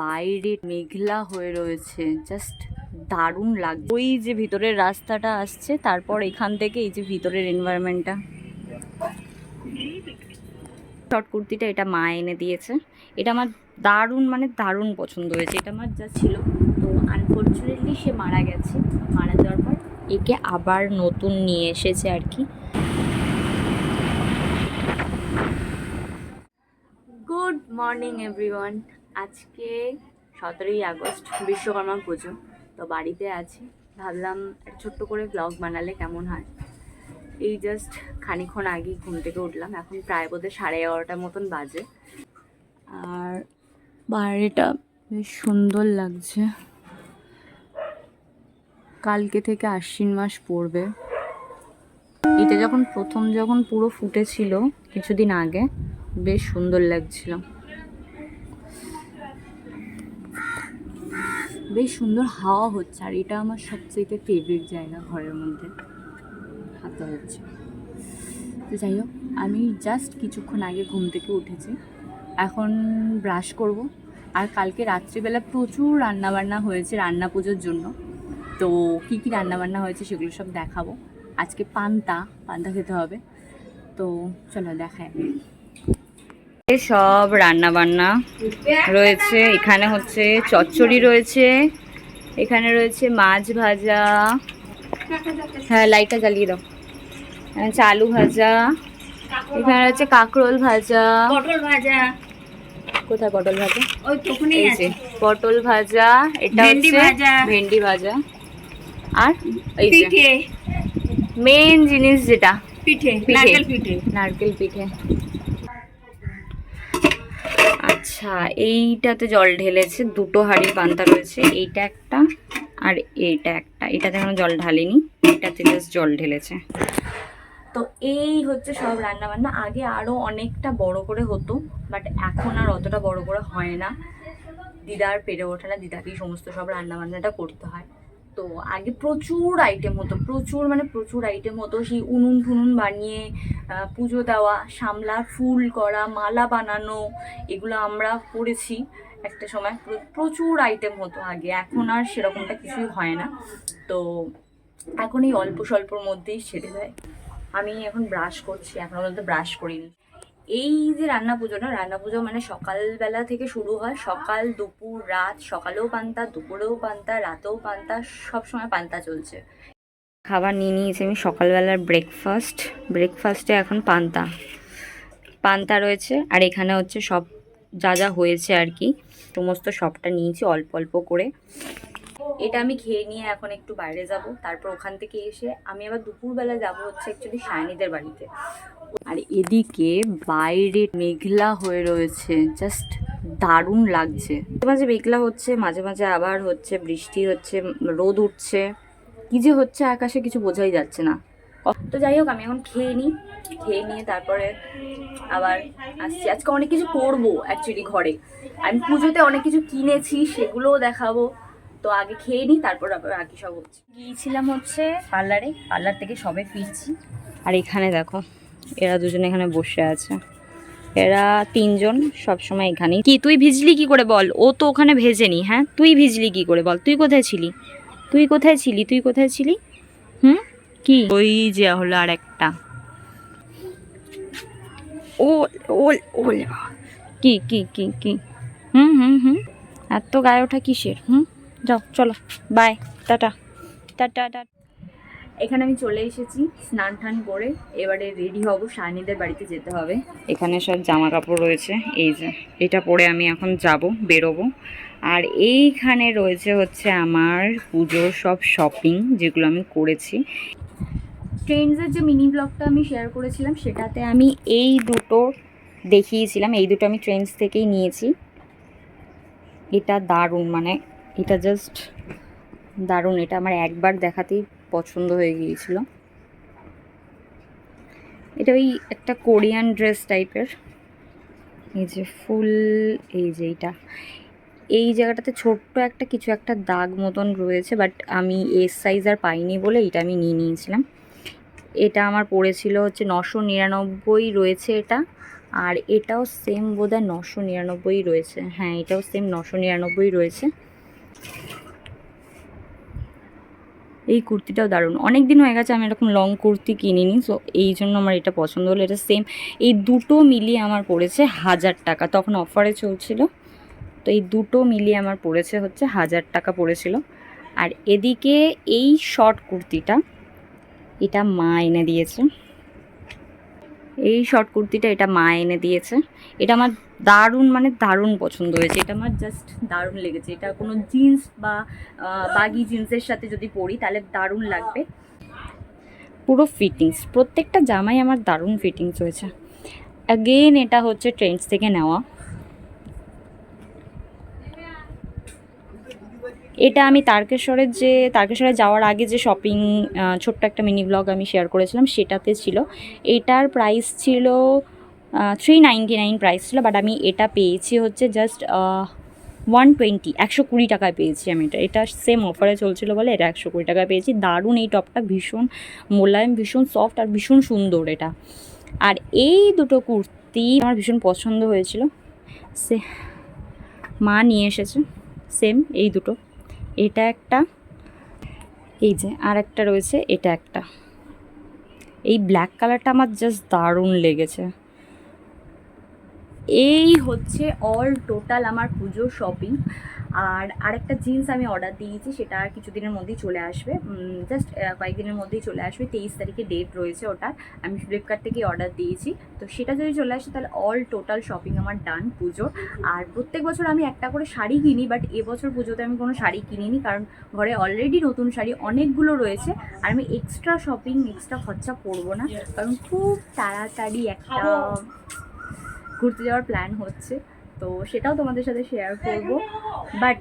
বাইরে মেঘলা হয়ে রয়েছে। জাস্ট দারুণ লাগছে। ওই যে ভিতরের রাস্তাটা আসছে, তারপর এখান থেকে এই যে ভিতরের এনভায়রনমেন্টটা শর্ট কুর্তিটা এটা মা এনে দিয়েছে। এটা আমার দারুণ মানে দারুণ পছন্দ হয়েছে। এটা আমার যা ছিল। তো আনফর্চুনেটলি সে মারা গেছে। মারা যাওয়ার পর একে আবার নতুন নিয়ে এসেছে আর কি। গুড মর্নিং এভরিওয়ান আজকে সতেরোই আগস্ট, বিশ্বকর্মা পুজো। তো বাড়িতে আছি। ভাবলাম ছোট্ট করে ব্লগ বানালে কেমন হয়? এই জাস্ট খানিক্ষণ আগেই ঘুম থেকে উঠলাম। এখন প্রায় বোধহয় সাড়ে এগারোটার মতন বাজে। আর বাইরেটা বেশ সুন্দর লাগছে। কালকে থেকে আশ্বিন মাস পড়বে। এটা যখন প্রথম যখন পুরো ফুটেছিল কিছুদিন আগে, বেশ সুন্দর লাগছিল। বেশ সুন্দর হাওয়া হচ্ছে, আর এটা আমার সবচেয়ে ফেভারিট জায়গা ঘরের মধ্যে। হাতে হচ্ছে। তো যাই হোক, আমি জাস্ট কিছুক্ষণ আগে ঘুম থেকে উঠেছি। এখন ব্রাশ করব। আর কালকে রাত্রিবেলা প্রচুর রান্নাবান্না হয়েছে রান্না পুজোর জন্য। তো কী কী রান্নাবান্না হয়েছে সেগুলো সব দেখাবো। আজকে পান্তা পান্তা খেতে হবে। তো চলো দেখাই। সব রান্না বান্না রয়েছে। এখানে হচ্ছে চচ্চড়ি রয়েছে। এখানে রয়েছে মাছ ভাজা। হ্যাঁ লাইটটা জ্বালিয়ে দাও। হচ্ছে আলু ভাজা। এখানে রয়েছে কাঁকরোল ভাজা। পটল ভাজা। কোথায় পটল ভাজা? ওই আছে। পটল ভাজা এটা হচ্ছে ভাজা। ভেন্ডি ভাজা। আর এই যে মেন জিনিস যেটা পিঠে। নারকেল পিঠে। নারকেল পিঠে। আচ্ছা এইটাতে জল ঢেলেছে, দুটো হাঁড়ি পান্তা রয়েছে, এইটা একটা আর এইটা একটা। এটাতে কোনো জল ঢালিনি, এটাতে জাস্ট জল ঢেলেছে। তো এই হচ্ছে সব রান্না বান্না আগে আরও অনেকটা বড় করে হতো, বাট এখন আর অতটা বড় করে হয় না। দিদার পেরে ওঠে না, দিদাকেই সমস্ত সব রান্নাবান্নাটা করতে হয়। তো আগে প্রচুর আইটেম হতো, প্রচুর মানে প্রচুর আইটেম হতো। সেই উনুন টুনুন বানিয়ে পুজো দেওয়া, সামলা, ফুল করা, মালা বানানো, এগুলো আমরা করেছি একটা সময়। প্রচুর আইটেম হতো আগে, এখন আর সেরকমটা কিছুই হয় না। তো এখন এই অল্প স্বল্পর মধ্যেই সেরে যায়। আমি এখন ব্রাশ করছি, এখন পর্যন্ত ব্রাশ করিনি। এই যে রান্না পুজোটা রান্না পুজো মানে সকালবেলা থেকে শুরু হয়। সকাল, দুপুর, রাত, সকালেও পান্তা, দুপুরেও পান্তা, রাতেও পান্তা সব সময় পান্তা চলছে। খাবার নিয়ে নিয়েছি আমি সকালবেলার ব্রেকফাস্ট ব্রেকফাস্টে এখন পান্তা। পান্তা রয়েছে, আর এখানে হচ্ছে সব যা যা হয়েছে আর কি। সমস্ত সবটা নিয়েছি অল্প অল্প করে। এটা আমি খেয়ে নিয়ে এখন একটু বাইরে যাব। তারপর ওখান থেকে এসে আমি আবার দুপুরবেলা যাব হচ্ছে অ্যাকচুয়ালি সায়নিদের বাড়িতে। আর এদিকে বাইরে মেঘলা হয়ে রয়েছে জাস্ট দারুণ লাগছে। মাঝে মাঝে মেঘলা হচ্ছে, মাঝে মাঝে আবার হচ্ছে বৃষ্টি হচ্ছে, রোদ উঠছে। কি যে হচ্ছে আকাশে কিছু বোঝাই যাচ্ছে না। তো যাই হোক, আমি এখন খেয়ে নিই। খেয়ে নিয়ে তারপরে আবার আসছি। আজকে অনেক কিছু করব অ্যাকচুয়ালি ঘরে। আমি পুজোতে অনেক কিছু কিনেছি, সেগুলোও দেখাবো। তো আগে খেয়ে নিই তারপর আবার বাকি সব হচ্ছে গিয়েছিলাম হচ্ছে পার্লারে পার্লার থেকে সবে ফিরছি আর এখানে দেখো এরা দুজনে এখানে বসে আছে এরা তিনজন সব সময় এখানেই কি তুই ভিজলি কি করে বল ও তো ওখানে ভেজেনি হ্যাঁ তুই ভিজলি কি করে বল তুই কোথায় ছিলি তুই কোথায় ছিলি তুই কোথায় ছিলি হুম কি ওই যে হলো আর একটা ও ওল ওল কি কি কি কি হুম হুম হুম এত গায়ে ওঠা কিসের হুম যাও, চলো। বাই টাটা টাটা টাটা এখানে আমি চলে এসেছি স্নান টান করে। এবারে রেডি হব শানিদের বাড়িতে যেতে হবে। এখানে সব জামা কাপড় রয়েছে, এই যে এটা পরে আমি এখন যাব, বেরোবো। আর এইখানে রয়েছে হচ্ছে আমার পুজোর সব শপিং যেগুলো আমি করেছি। ট্রেন্ডসের যে মিনি ব্লগটা আমি শেয়ার করেছিলাম, সেটাতে আমি এই দুটো দেখিয়েছিলাম। এই দুটো আমি ট্রেন্ডস থেকেই নিয়েছি। এটা দারুণ মানে এটা জাস্ট দারুণ, এটা আমার একবার দেখাতেই পছন্দ হয়ে গিয়েছিল। এটা ওই একটা কোরিয়ান ড্রেস টাইপের। এই যে ফুল, এই যে এইটা। এই জায়গাটাতে ছোট্ট একটা, কিছু একটা দাগ মতন রয়েছে বাট আমি এস সাইজ আর পাইনি বলে এটা আমি নিয়ে নিয়েছিলাম। এটা আমার পড়েছিল হচ্ছে নশো নিরানব্বই রয়েছে এটা, আর এটাও সেম বোধহয় নশো নিরানব্বই রয়েছে। হ্যাঁ এটাও সেম নশো নিরানব্বই রয়েছে। এই কুর্তিটাও দারুণ। অনেক দিন হয়ে গেছে আমি এরকম লং কুর্তি কিনিনি সো এই জন্য আমার এটা পছন্দ হলো। এটা সেম এই দুটো মিলিয়ে আমার পড়েছে হাজার টাকা। তখন অফারে চলছিল, তো এই দুটো মিলিয়ে আমার পড়েছে হচ্ছে হাজার টাকা পড়েছিল। আর এদিকে এই শর্ট কুর্তিটা, এটা মা এনে দিয়েছে। এই শর্ট কুর্তিটা এটা মা এনে দিয়েছে। এটা আমার দারুণ মানে দারুণ পছন্দ হয়েছে। এটা আমার জাস্ট দারুণ লেগেছে। এটা কোনো জিন্স বা বাগি জিন্সের সাথে যদি পরি, তাহলে দারুণ লাগবে। পুরো ফিটিংস প্রত্যেকটা জামাই আমার দারুণ ফিটিংস হয়েছে। অ্যাগেন এটা হচ্ছে ট্রেন্ডস থেকে নেওয়া। এটা আমি তারকেশ্বরের যে, তারকেশ্বরে যাওয়ার আগে যে শপিং ছোট্ট একটা মিনি ব্লগ আমি শেয়ার করেছিলাম, সেটাতে ছিল। এটার প্রাইস ছিল থ্রি নাইনটি নাইন প্রাইস ছিল বাট আমি এটা পেয়েছি হচ্ছে জাস্ট ওয়ান টোয়েন্টি একশো কুড়ি টাকায় পেয়েছি আমি এটা। এটা সেম অফারে চলছিল বলে এটা একশো কুড়ি টাকায় পেয়েছি। দারুণ এই টপটা ভীষণ মোলায়েম, ভীষণ সফট আর ভীষণ সুন্দর এটা। আর এই দুটো কুর্তি আমার ভীষণ পছন্দ হয়েছিল। সে, মা নিয়ে এসেছে সেম এই দুটো। এটা একটা, এই যে আর একটা রয়েছে, এটা একটা। এই ব্ল্যাক কালারটা আমার জাস্ট দারুণ লেগেছে। এই হচ্ছে অল টোটাল আমার পুজোর শপিং আর আরেকটা জিন্স আমি অর্ডার দিয়েছি, সেটা আর কিছুদিনের মধ্যেই চলে আসবে। জাস্ট কয়েকদিনের মধ্যেই চলে আসবে, তেইশ তারিখে ডেট রয়েছে ওটার। আমি ফ্লিপকার্ট থেকে অর্ডার দিয়েছি। তো সেটা যদি চলে আসে, তাহলে অল টোটাল শপিং আমার ডান পুজোর। আর প্রত্যেক বছর আমি একটা করে শাড়ি কিনি বাট এবছর পুজোতে আমি কোনো শাড়ি কিনিনি, কারণ ঘরে অলরেডি নতুন শাড়ি অনেকগুলো রয়েছে। আর আমি এক্সট্রা শপিং এক্সট্রা খরচা করব না। কারণ খুব তাড়াতাড়ি একটা ঘুরতে যাওয়ার প্ল্যান হচ্ছে। তো সেটাও তোমাদের সাথে শেয়ার করব। বাট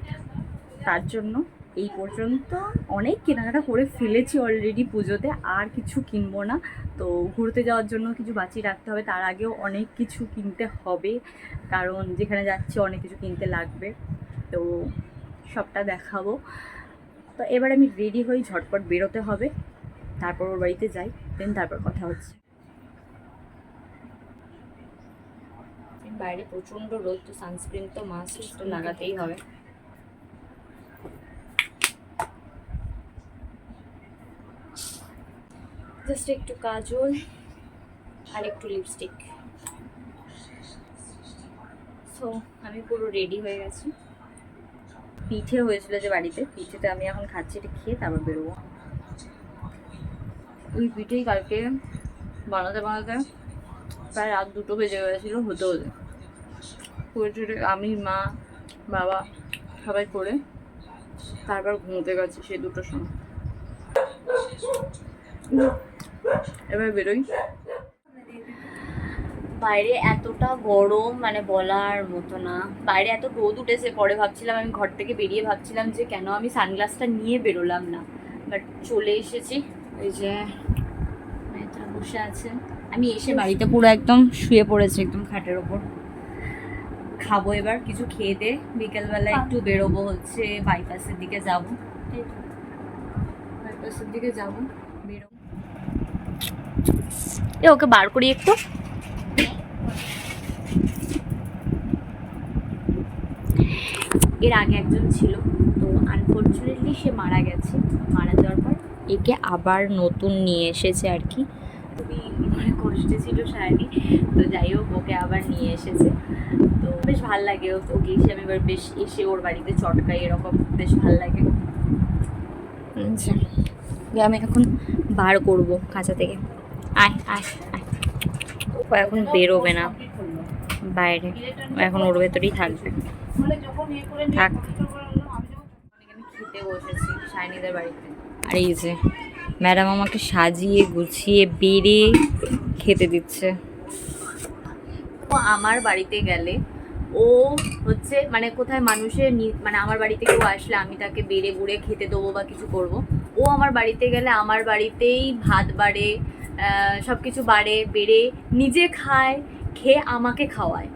তার জন্য এই পর্যন্ত অনেক কেনাকাটা করে ফেলেছি অলরেডি পুজোতে, আর কিছু কিনবো না। তো ঘুরতে যাওয়ার জন্য কিছু বাঁচিয়ে রাখতে হবে, তার আগেও অনেক কিছু কিনতে হবে। কারণ যেখানে যাচ্ছি অনেক কিছু কিনতে লাগবে। তো সবটা দেখাবো। তো এবার আমি রেডি হই ঝটপট বেরোতে হবে। তারপর ওর বাড়িতে যাই দেন তারপর কথা হচ্ছে। বাইরে প্রচণ্ড রোদ তো সানস্ক্রিন তো মাস্ট তো লাগাতেই হবে। জাস্ট একটু কাজল আর একটু লিপস্টিক সো আমি পুরো রেডি হয়ে গেছি। পিঠে হয়েছিল যে বাড়িতে পিঠেটা আমি এখন খাচ্ছি এটা খেয়ে তারপর বেরোবো। ওই পিঠেই কালকে বানাতে বানাতে প্রায় রাত দুটো বেজে গেছিল হতে হতে। করে টুরে আমি, মা, বাবা, সবাই করে তারপর ঘুমোতে গেছি সে দুটোর সময়। এবার বেরোই। বাইরে এতটা গরম মানে বলার মতো না। বাইরে এত রোদ উঠেছে, পরে ভাবছিলাম আমি ঘর থেকে বেরিয়ে ভাবছিলাম যে কেন আমি সানগ্লাসটা নিয়ে বেরোলাম না। বাট চলে এসেছি। ওই যে বসে আছে। আমি এসে বাড়িতে পুরো একদম শুয়ে পড়েছি, একদম খাটের ওপর। খাব এবার কিছু খেয়ে দে। বিকেলবেলা একটু বেরোবো হচ্ছে বাইপাসের দিকে যাব। বাইপাসের দিকে যাব বেরোবো। এ ওকে বার করি একটু। এর আগে একজন ছিল তো আনফর্চুনেটলি সে মারা গেছে। মারা যাওয়ার পর একে আবার নতুন নিয়ে এসেছে আর কি। খুবই মানে কষ্টে ছিল সায়নি। তো যাই হোক ওকে আবার নিয়ে এসেছে। তো বেশ ভালো লাগে ওকে এসে আমি এবার বেশ এসে ওর বাড়িতে চটকাই এরকম বেশ ভালো লাগে। আচ্ছা। আমি এখন বার করব কাঁচা থেকে। আয় আয় আয়। ও এখন বেরোবে না। বাইরে। এখন ওর ভেতরেই থাকবে। থাক। আমি খেতে বসেছি শাইনিদের বাড়িতে। আর এই যে ম্যাডাম আমাকে সাজিয়ে গুছিয়ে বেড়ে খেতে দিচ্ছে। ও আমার বাড়িতে গেলে, ও হচ্ছে মানে কোথায় মানুষের মানে আমার বাড়িতে কেউ আসলে আমি তাকে বেড়ে বুড়ে খেতে দেবো বা কিছু করব। ও আমার বাড়িতে গেলে আমার বাড়িতেই ভাত বাড়ে সব কিছু বাড়ে, বেড়ে নিজে খায়, খেয়ে আমাকে খাওয়ায়।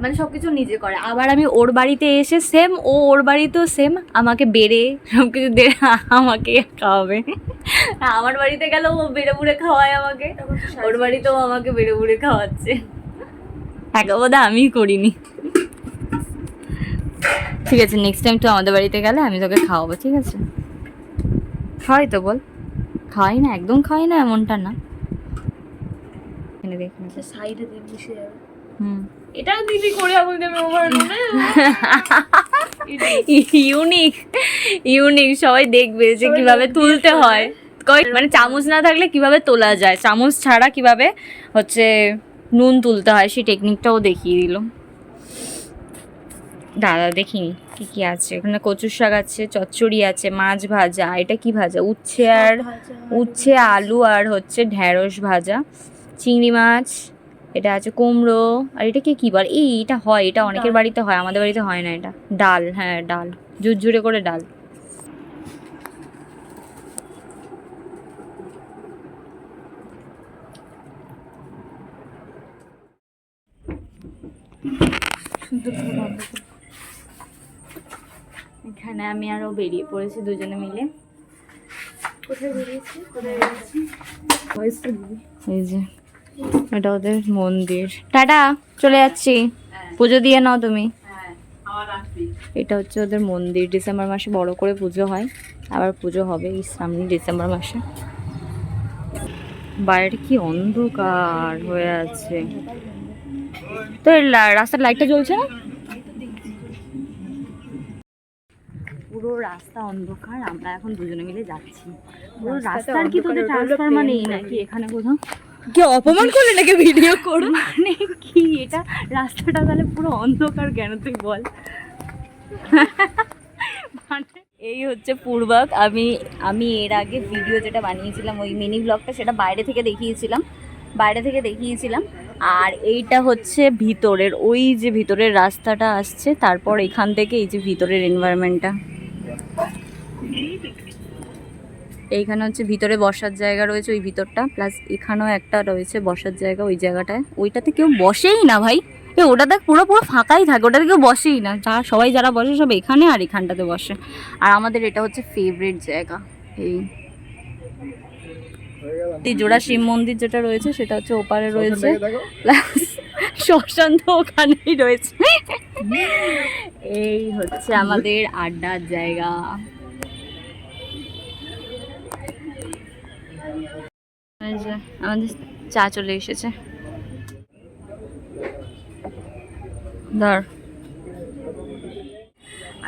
মানে সব কিছু নিজে করে। আবার আমি ওর বাড়িতে এসে সেম ও ওর বাড়িতেও সেম আমাকে বেড়ে সব কিছু দে আমাকে খাওয়াবে। আমার বাড়িতে গেলেও ও বেড়ে বুড়ে খাওয়ায় আমাকে। ওর বাড়িতেও আমাকে বেড়ে বুড়ে খাওয়াচ্ছে। একা বোধ আমি করিনি। ঠিক আছে নেক্সট টাইম তুই আমাদের বাড়িতে গেলে আমি তোকে খাওয়াবো ঠিক আছে? খাওয়াই তো বল। খাওয়াই না একদম খাওয়াই না এমনটা না। এখানে দেখ। সাইডে দিয়ে মিশে যাবে। হুম। এটাও দিদি করে আমল দেবে ওভার ইউনিক ইউনিক সবাই দেখবে যে কীভাবে তুলতে হয়। কয়- মানে চামচ না থাকলে কীভাবে তোলা যায়? চামচ ছাড়া কীভাবে হচ্ছে নুন তুলতে হয় সেই টেকনিকটাও দেখিয়ে দিল। দাদা দেখিনি কি কি আছে। ওখানে কচুর শাক আছে চচ্চড়ি আছে মাছ ভাজা এটা কি ভাজা? উচ্ছে আর উচ্ছে আলু আর হচ্ছে ঢ্যাঁড়স ভাজা। চিংড়ি মাছ এটা আছে কুমড়ো আর এটা কি কি বল এই এটা হয় এটা অনেকের বাড়িতে হয় আমাদের বাড়িতে হয় না এটা। ডাল হ্যাঁ ডাল। ঝুরঝুরে করে ডাল। এখানে আমি আরও বেরিয়ে পড়েছি দুজনে মিলে। কোথায় বেরিয়েছি? কোথায় এই যে। এটা ওদের মন্দির। টাটা চলে যাচ্ছি। পুজো দিয়ে নাও তুমি। এটা হচ্ছে ওদের মন্দির। ডিসেম্বর মাসে বড় করে পুজো হয়। আবার পুজো হবে এই সামনে ডিসেম্বর মাসে। বাইরে কি অন্ধকার হয়ে আছে। তো রাস্তার লাইটটা জ্বলছে না? পুরো রাস্তা অন্ধকার। আমরা এখন দুজনে মিলে যাচ্ছি। পুরো রাস্তার কি তোদের ট্রান্সফরমার নেই নাকি এখানে কোথাও? কি অপমান করলে নাকি ভিডিও করো? মানে কি? এটা রাস্তাটা তাহলে পুরো অন্ধকার কেন তুই বল? মানে এই হচ্ছে পূর্বাক। আমি আমি এর আগে ভিডিও যেটা বানিয়েছিলাম, ওই মিনি ব্লগটা সেটা বাইরে থেকে দেখিয়েছিলাম। বাইরে থেকে দেখিয়েছিলাম। আর এইটা হচ্ছে ভিতরের, ওই যে ভিতরের রাস্তাটা আসছে, তারপর এখান থেকে এই যে ভিতরের এনভায়রনমেন্টটা এইখানে হচ্ছে ভিতরে বসার জায়গা রয়েছে ওই ভিতরটা প্লাস এখানেও একটা রয়েছে বসার জায়গা ওই জায়গাটায়। ওইটাতে কেউ বসেই না ভাই। এ ওটা দেখ পুরো পুরো ফাঁকাই থাকে ওটাতে কেউ বসেই না। যা সবাই যারা বসে সব এখানে আর এখানটাতে বসে। আর আমাদের এটা হচ্ছে ফেভারিট জায়গা এই এই জোড়া শিব মন্দির যেটা রয়েছে সেটা হচ্ছে ওপারে রয়েছে। প্লাস শ্মশান তো ওখানেই রয়েছে। এই হচ্ছে আমাদের আড্ডার জায়গা এই যে আমাদের চা চলে এসেছে। ধর।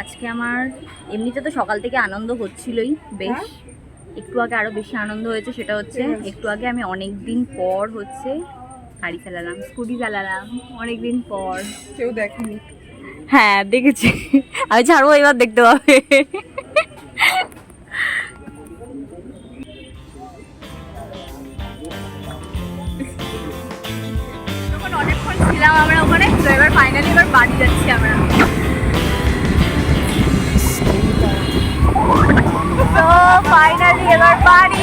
আজকে আমার এমনিতে তো সকাল থেকে আনন্দ হচ্ছিলই বেশ। একটু আগে আরও বেশি আনন্দ হয়েছে সেটা হচ্ছে একটু আগে আমি অনেক দিন পর হচ্ছে গাড়ি চালালাম স্কুটি চালালাম অনেক দিন পর। কেউ দেখেনি। হ্যাঁ দেখেছি। আমি ছাড়বো এবার দেখতে পাবে ছিলাম আমরা ওখানে। তো এবার ফাইনালি এবার বাড়ি যাচ্ছি আমরা। তো ফাইনালি এবার বাড়ি